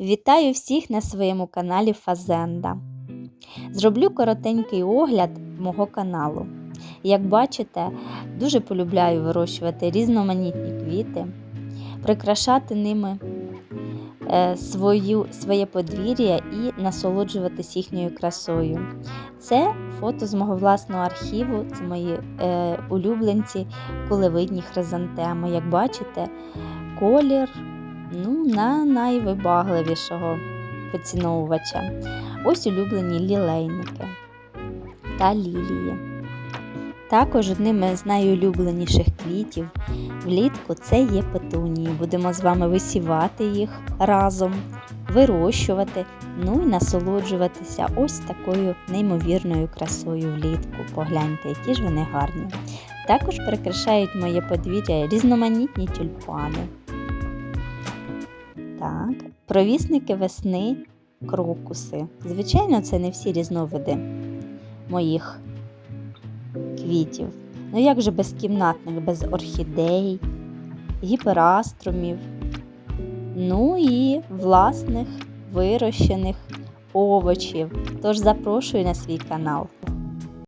Вітаю всіх на своєму каналі Фазенда. Зроблю коротенький огляд мого каналу. Як бачите, дуже полюбляю вирощувати різноманітні квіти, прикрашати ними е, свою, своє подвір'я і насолоджуватись їхньою красою. Це фото з мого власного архіву, це мої е, улюбленці кулевидні хризантеми. Як бачите, колір ну, на найвибагливішого поціновувача. Ось улюблені лілейники та лілії. Також одними з найулюбленіших квітів влітку це є петунії. Будемо з вами висівати їх разом, вирощувати, ну і насолоджуватися ось такою неймовірною красою влітку. Погляньте, які ж вони гарні. Також прикрашають моє подвір'я різноманітні тюльпани. Так, провісники весни, крокуси. Звичайно, це не всі різновиди моїх квітів. Ну як же без кімнатних, без орхідей, гіпераструмів, ну і власних вирощених овочів. Тож запрошую на свій канал.